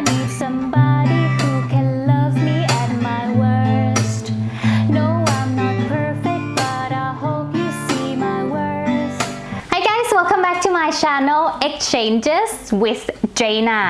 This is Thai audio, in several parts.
need somebody channel Exchanges with Jaina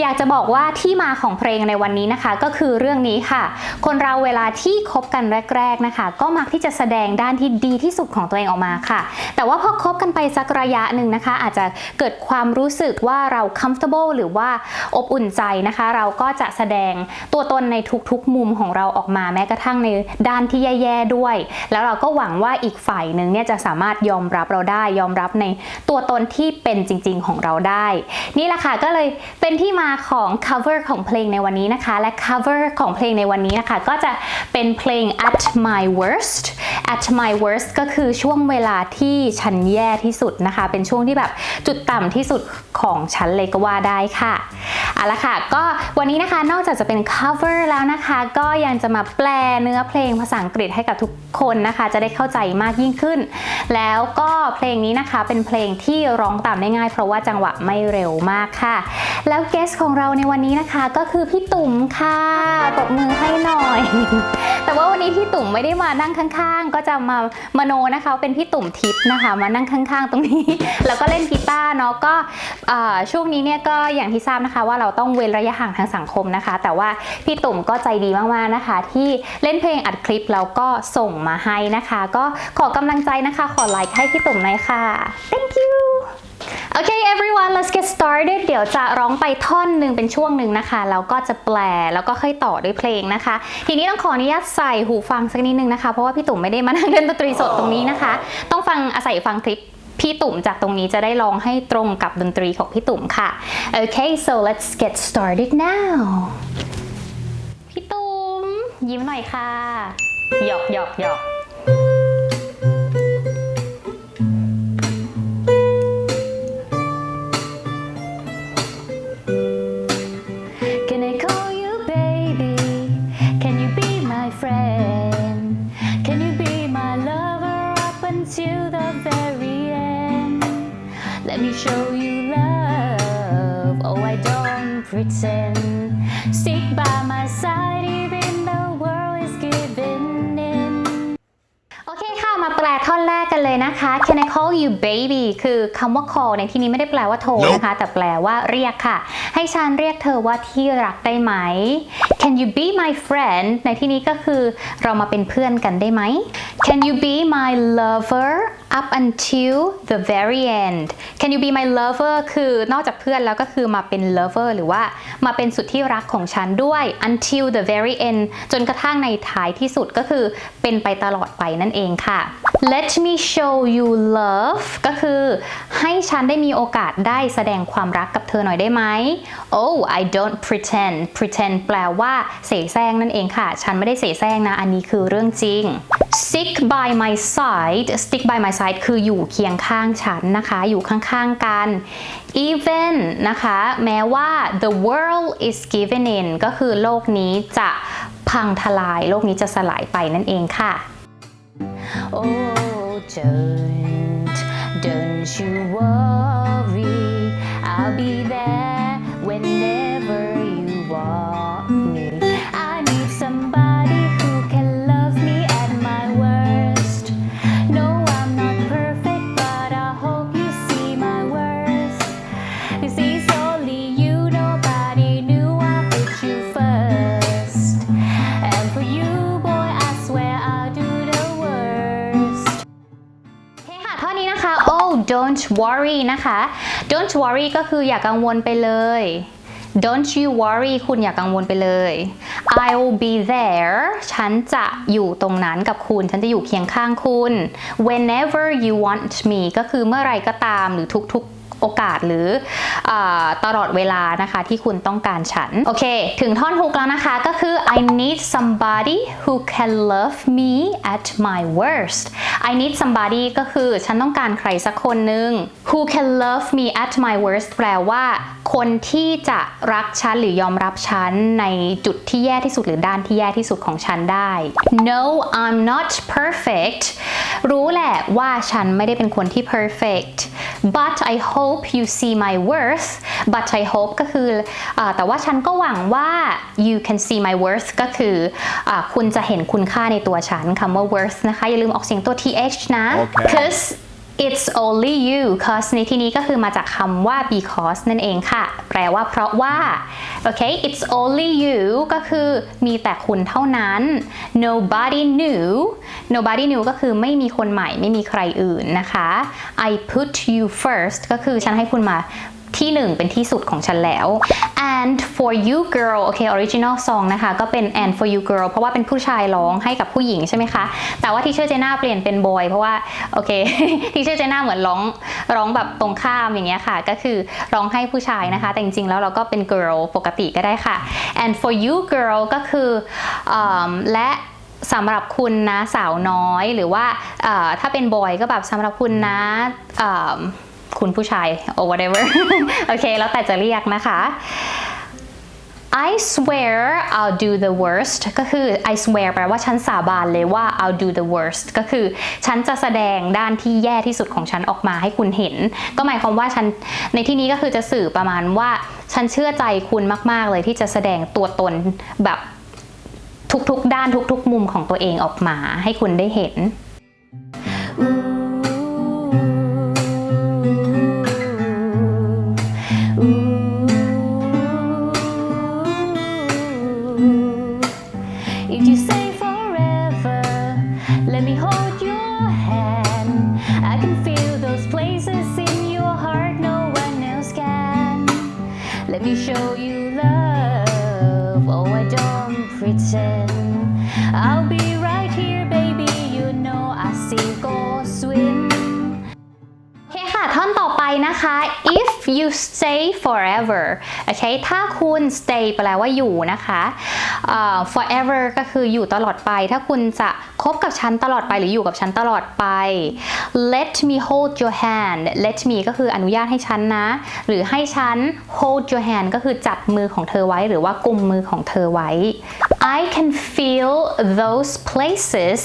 อยากจะบอกว่าที่มาของเพลงในวันนี้นะคะ ก็คือเรื่องนี้ค่ะ คนเราเวลาที่คบกันแรก ๆนะคะ ก็มักที่จะแสดงด้านที่ดีที่สุดของตัวเองออกมาค่ะ แต่ว่าพอคบกันไปสักระยะหนึ่งนะคะ อาจจะเกิดความรู้สึกว่าเรา comfortable หรือว่าอบอุ่นใจนะคะ เราก็จะแสดงตัวตนในทุกๆ มุมของเราออกมาแม้กระทั่งในด้านที่แย่ๆด้วย แล้วเราก็หวังว่าอีกฝ่ายหนึ่งเนี่ยจะสามารถยอมรับเราได้ยอมรับในตัวตนที่เป็นจริง ๆ ของเราได้ นี่แหละค่ะก็เลยเป็นที่มาของ cover ของเพลงในวันนี้นะคะ และ cover ของเพลงในวันนี้นะคะ ก็จะเป็นเพลง at my worst at my worst ก็คือช่วงเวลาที่ฉันแย่ที่สุดนะคะ เป็นช่วงที่แบบจุดต่ำที่สุดของฉันเลยก็ว่าได้ค่ะเอาละค่ะ ก็วันนี้นะคะนอกจากจะเป็น cover แล้วนะคะ ก็ยังจะมาแปลเนื้อเพลงภาษาอังกฤษให้กับทุกคนนะคะ จะได้เข้าใจมากยิ่งขึ้น แล้วก็เพลงนี้นะคะเป็นเพลงที่ร้องตามได้ง่าย เพราะว่าจังหวะไม่เร็วมากค่ะ แล้วเกสของเราในวันนี้นะคะ ก็คือพี่ตุ่มค่ะตบมือให้หน่อย แต่ว่าวันนี้พี่ตุ่มไม่ได้มานั่งข้างๆ ก็จะมามโนนะคะเป็นพี่ตุ่มทิพย์นะคะ มานั่งข้างๆ ตรงนี้ แล้วก็เล่นกีตาร์เนาะก็ช่วงนี้เนี่ยก็อย่างที่ทราบนะคะว่าเราต้องเว้นระยะห่างทางสังคมนะคะ แต่ว่าพี่ตุ่มก็ใจดีมากๆนะคะ ที่เล่นเพลงอัดคลิปแล้วก็ส่งมาให้นะคะ ก็ขอกำลังใจนะคะ ขอไลค์ให้พี่ตุ่มหน่อยค่ะ thank you Okay everyone let's get started เดี๋ยวจะร้องไปท่อนหนึ่งเป็นช่วงหนึ่งนะคะ แล้วก็จะแปลแล้วก็ค่อยต่อด้วยเพลงนะคะ ทีนี้ต้องขออนุญาตใส่หูฟังสักนิดนึงนะคะ เพราะว่าพี่ตุ่มไม่ได้มานั่งเล่นดนตรีสดตรงนี้นะคะ ต้องฟังอาศัยฟังคลิปพี่ตุ่มจากตรงนี้จะได้ร้องให้ตรงกับดนตรีของพี่ตุ่มค่ะ Okay so let's get started now พี่ตุ่มยิ้มหน่อยค่ะหยอกหยอกหยอก until the very end? Let me show you love. Oh, I don't pretend. Stick by my side even the world is giving in. โอเคค่ะ มาแปลท่อนแรก กันเลยนะคะ Can I call you baby คือคำว่า call ในที่นี้ไม่ได้แปลว่าโทรนะคะ แต่แปลว่าเรียกค่ะ ให้ฉันเรียกเธอว่าที่รักได้ไหม Can you be my friend ในที่นี้ก็คือเรามาเป็นเพื่อนกันได้ไหม Can you be my lover up until the very end Can you be my lover คือนอกจากเพื่อนแล้วก็คือมาเป็น lover หรือว่ามาเป็นสุดที่รักของฉันด้วย until the very end จนกระทั่งในท้ายที่สุดก็คือเป็นไปตลอดไปนั่นเองค่ะ Let me show you love ก็คือให้ฉันได้มีโอกาสได้แสดงความรักกับเธอหน่อยได้ไหม Oh I don't pretend pretend แปลว่าเสแสร้งนั่นเองค่ะ ฉันไม่ได้เสแสร้งนะ อันนี้คือเรื่องจริง Stick by my side stick by my side คืออยู่เคียงข้างฉันนะคะ อยู่ข้างๆกัน even นะคะ แม้ว่า the world is given in ก็คือโลกนี้จะพังทลาย โลกนี้จะสลายไปนั่นเองค่ะ Oh, don't, don't you worry. I'll be there worry นะคะ don't worry ก็คืออย่ากังวลไปเลย don't you worry คุณอย่ากังวลไปเลย I'll be there ฉันจะอยู่ตรงนั้นกับคุณ ฉันจะอยู่เคียงข้างคุณ whenever you want me ก็คือเมื่อไรก็ตามหรือทุกๆ โอกาสหรืออตลอดเวลานะคะที่คุณต้องการฉัน โอเค ถึงท่อนฮุกแล้วนะคะก็คือ I need somebody who can love me at my worst I need somebody ก็คือฉันต้องการใครสักคนหนึ่ง who can love me at my worst แปลว่า คนที่จะรักฉันหรือยอมรับฉันในจุดที่แย่ที่สุดหรือด้านที่แย่ที่สุดของฉันได้ No I'm not perfect รู้แหละว่าฉันไม่ได้เป็นคนที่ perfect but I hope hope you see my worth but I hope ก็คืออาแต่ว่าฉันก็หวังว่า you can see my worth ก็คืออาคุณจะเห็นคุณค่าในตัวฉันคำว่า worth นะคะ อย่าลืมออกเสียงตัว th นะโอเค cause it's only you cause ในที่นี้ก็คือมาจากคำว่า because นั่นเองค่ะ แปลว่าเพราะว่า โอเค it's only you ก็คือมีแต่คุณเท่านั้น nobody knew nobody knew ก็คือไม่มีคนใหม่ไม่มีใครอื่นนะคะ I put you first ก็คือฉันให้คุณมา ที่หนึ่งเป็นที่สุดของฉันแล้ว and for you girl โอเค original song นะคะ ก็เป็น and for you girl เพราะว่าเป็นผู้ชายร้องให้กับผู้หญิงใช่ไหมคะ แต่ว่าที่เชอร์เจน่าเปลี่ยนเป็น boy เพราะว่า โอเค ที่เชอร์เจน่าเหมือนร้องร้องแบบตรงข้ามอย่างเงี้ยค่ะ ก็คือร้องให้ผู้ชายนะคะ แต่จริงๆ แล้วเราก็เป็น girl ปกติก็ได้ค่ะ and for you girl ก็คืออและสำหรับคุณนะสาวน้อยหรือว่าถ้าเป็นบอยก็แบบสำหรับคุณนะ คุณผู้ชาย or whatever โอเค แล้วแต่จะเรียกนะคะ I swear I'll do the worst ก็คือ I swear แปลว่าฉันสาบานเลยว่า I'll do the worst ก็คือฉันจะแสดงด้านที่แย่ที่สุดของฉันออกมาให้คุณเห็น ก็หมายความว่าฉันในที่นี้ก็คือจะสื่อประมาณว่า ฉันเชื่อใจคุณมาก ๆ เลยที่จะแสดงตัวตนแบบทุก ๆ ด้านทุก ๆ มุมของตัวเองออกมาให้คุณได้เห็น If Let me show you love. Oh, I don't pretend. I'll be right here, baby. You know I sink or swim. โอเคค่ะ ท่อนต่อไปนะคะ if you stay forever โอเค ถ้าคุณ stay แปลว่าอยู่นะคะ forever ก็คืออยู่ตลอดไป ถ้าคุณจะคบกับฉันตลอดไปหรืออยู่กับฉันตลอดไป let me hold your hand let me ก็คืออนุญาตให้ฉันนะ หรือให้ฉัน hold your hand ก็คือจับมือของเธอไว้หรือว่ากุมมือของเธอไว้ I can feel those places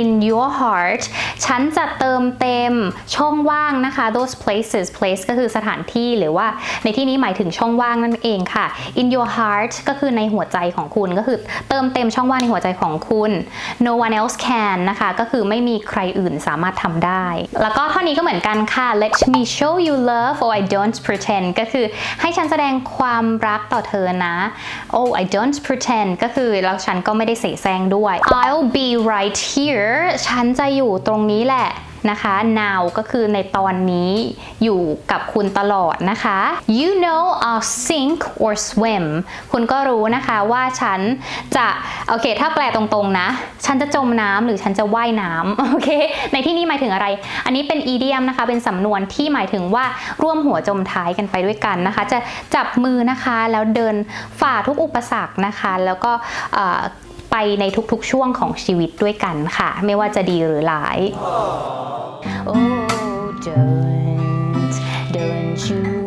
in your heart ฉันจะเติมเต็มช่องว่างนะคะ those places place ก็คือสถานที่หรือว่าในที่นี้หมายถึงช่องว่างนั่นเองค่ะ in your heart ก็คือในหัวใจของคุณก็คือเติมเต็มช่องว่างในหัวใจของคุณ no one else can นะคะก็คือไม่มีใครอื่นสามารถทำได้ แล้วก็ท่อนี้ก็เหมือนกันค่ะ let me show you love or I don't pretend ก็คือให้ฉันแสดงความรักต่อเธอนะ oh I don't pretend ก็คือแล้วฉันก็ไม่ได้เสแสร้งด้วย I'll be right here ฉันจะอยู่ตรงนี้แหละนะคะ now ก็คือในตอนนี้อยู่กับคุณตลอดนะคะ you know I'll sink or swim คุณก็รู้นะคะว่าฉันจะ โอเค ถ้าแปลตรงๆนะ ฉันจะจมน้ำหรือฉันจะว่ายน้ำโอเค ในที่นี้หมายถึงอะไร อันนี้เป็น idiom นะคะ เป็นสำนวนที่หมายถึงว่าร่วมหัวจมท้ายกันไปด้วยกันนะคะ จะจับมือนะคะ แล้วเดินฝ่าทุกอุปสรรคนะคะ แล้วก็ ไปในทุกๆช่วงของชีวิตด้วยกันค่ะ ไม่ว่าจะดีหรือร้าย Oh, don't, don't you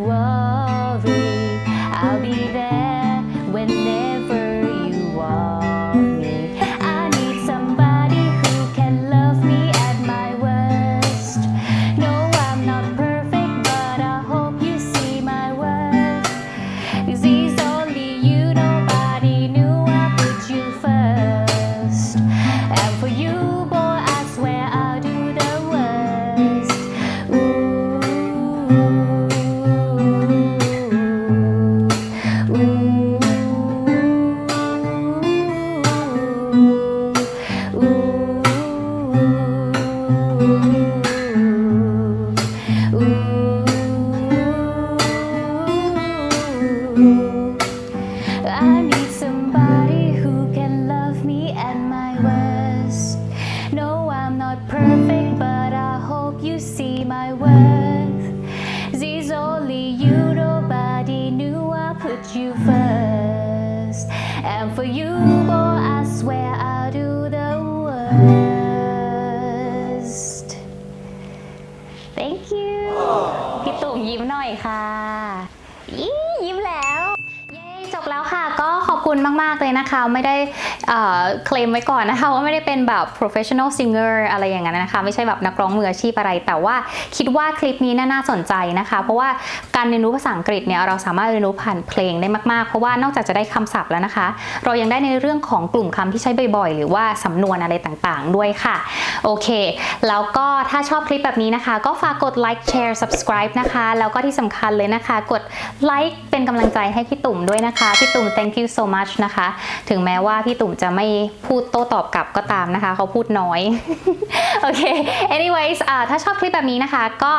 not perfect, but I hope you see my worth. 'Cause it's only you, nobody knew I put you first. And for you, boy, I swear I'll do the worst. Thank you พี่ตุ่มยิ้มหน่อยค่ะ ขอบคุณมาก ๆ เลยนะคะ ไม่ได้เคลมไว้ก่อนนะคะ ว่าไม่ได้เป็นแบบ professional singer อะไรอย่างนั้นนะคะ ไม่ใช่แบบนักร้องมืออาชีพอะไร แต่ว่าคิดว่าคลิปนี้น่าน่าสนใจนะคะ เพราะว่าการเรียนรู้ภาษาอังกฤษเนี่ยเราสามารถเรียนรู้ผ่านเพลงได้มากๆ เพราะว่านอกจากจะได้คำศัพท์แล้วนะคะ เรายังได้ในเรื่องของกลุ่มคำที่ใช้บ่อยๆ หรือว่าสำนวนอะไรต่างๆ ด้วยค่ะ โอเค แล้วก็ถ้าชอบคลิปแบบนี้นะคะ ก็ฝากกดไลค์แชร์ subscribe นะคะ แล้วก็ที่สำคัญเลยนะคะ กดไลค์เป็นกำลังใจให้พี่ตุ่มด้วยนะคะ พี่ตุ่ม thank you so much นะคะ ถึงแม้ว่าพี่ตุ่มจะไม่พูดโต้ตอบกลับก็ตามนะคะ เขาพูดน้อย โอเค anyways ถ้าชอบคลิปแบบนี้นะคะ ก็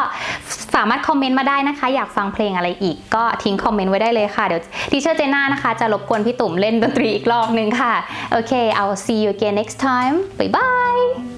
สามารถคอมเมนต์มาได้นะคะ อยากฟังเพลงอะไรอีก ก็ทิ้งคอมเมนต์ไว้ได้เลยค่ะ เดี๋ยวทีเชอร์เจน่านะคะ จะรบกวนพี่ตุ่มเล่นดนตรีอีกรอบนึงค่ะ โอเค I'll see you again next time bye bye